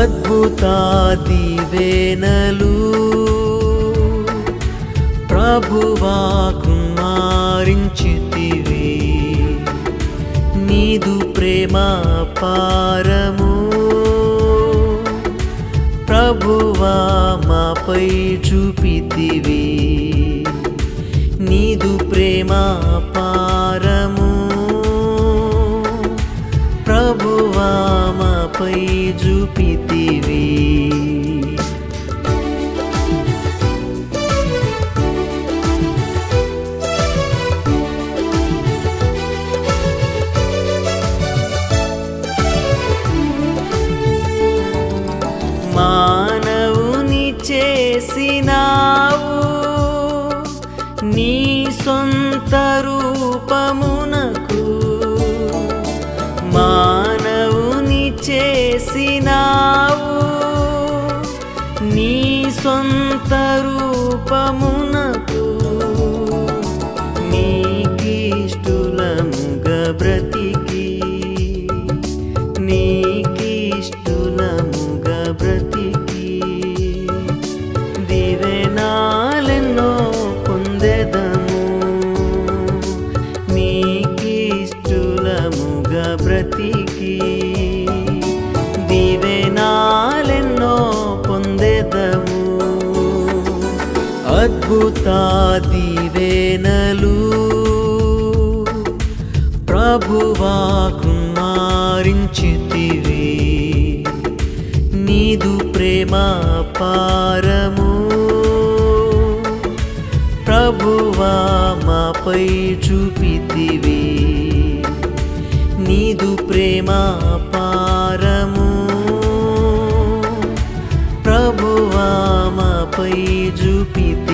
అద్భుతాదివేనలు. దీవెనలు ప్రభువా కుమారించితివి. నీదు ప్రేమ పారము. ప్రభువా మాపై చూపితివి. నీదు ప్రేమ మాపై చూపితివి. మానవుని చేసినావు నీ సొంత రూపమునకు నీ సొంత రూపమునకు నీకిష్టులముగా బ్రతికి నీకిష్టులముగా బ్రతికి. దివెనాలెన్నో పొందెదము నీకిష్టులముగా బ్రతికి. ప్రభుతాదివేనలు. దీవెనలు ప్రభువా కుమారించితివి నీదు ప్రేమ పారము. ప్రభువా మాపై చూపితివి. నీదు ప్రేమ పారము. ప్రభువా మాపై చూపితి